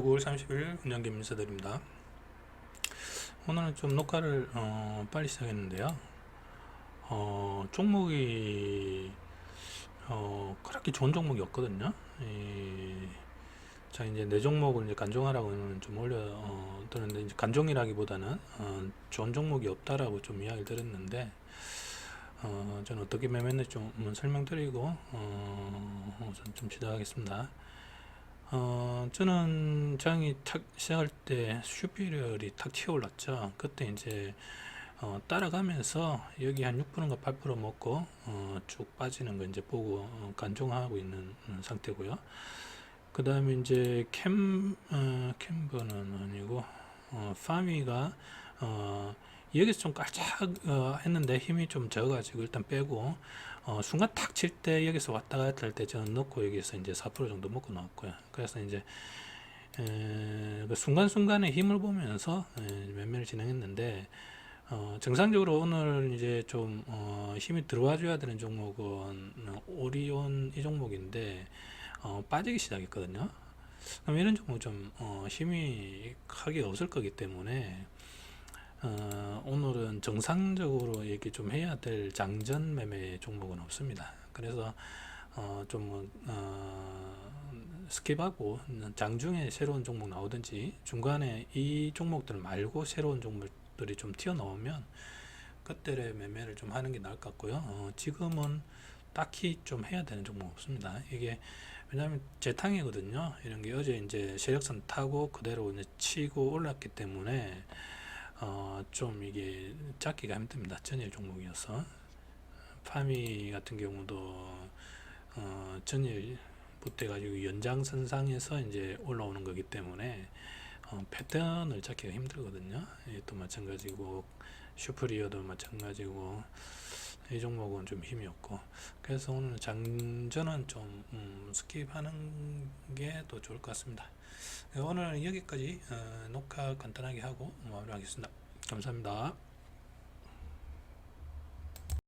9월 30일 운영기 인사드립니다. 오늘은 좀 녹화를 어, 빨리 시작했는데요. 어, 종목이 어, 그렇게 좋은 종목이 없거든요. 이, 자 이제 내 종목을 이제 간종하라고는 좀 올려 어, 드는데 이제 간종이라기보다는 어, 좋은 종목이 없다라고 좀 이야기를 드렸는데 어, 저는 어떻게 매매했는지 좀 설명드리고 어, 우선 좀 시작하겠습니다. 어, 저는 장이 탁 시작할 때 슈피리얼이 탁 튀어올랐죠. 그때 이제 어, 따라가면서 여기 한 6%인가 8% 먹고 어, 쭉 빠지는 거 이제 보고 어, 간종하고 있는 음, 상태고요. 그 다음에 이제 캠 어, 캠버는 아니고 어, 파미가 어, 여기서 좀 깔짝 어, 했는데 힘이 좀 적어가지고 일단 빼고 어, 순간 탁 칠 때 여기서 왔다 갔다 할 때 저는 넣고 여기서 이제 4% 정도 먹고 나왔고요. 그래서 이제 에, 그 순간순간의 힘을 보면서 에, 매매를 진행했는데 어, 정상적으로 오늘 이제 좀 어, 힘이 들어와 줘야 되는 종목은 오리온 이 종목인데 어, 빠지기 시작했거든요. 그럼 이런 종목 좀 어, 힘이 크게 없을 거기 때문에 어, 오늘은 정상적으로 얘기 좀 해야 될 장전 매매 종목은 없습니다. 그래서 어, 좀 어, 스킵하고 장중에 새로운 종목 나오든지 중간에 이 종목들 말고 새로운 종목들이 좀 튀어나오면 그때의 매매를 좀 하는 게 나을 것 같고요. 어, 지금은 딱히 좀 해야 되는 종목 없습니다. 이게 왜냐하면 재탕이거든요. 이런 게 어제 이제 세력선 타고 그대로 이제 치고 올랐기 때문에 어, 좀 이게 잡기가 힘듭니다. 전일 종목이어서 파미 같은 경우도 어, 전일 붙대 가지고 연장선상에서 이제 올라오는 거기 때문에 어, 패턴을 잡기가 힘들거든요. 예, 또 마찬가지고 슈프리어도 마찬가지고 이 종목은 좀 힘이 없고 그래서 오늘 장전은 좀 음, 스킵하는 게 더 좋을 것 같습니다. 네, 오늘 여기까지 어, 녹화 간단하게 하고 마무리하겠습니다. 감사합니다.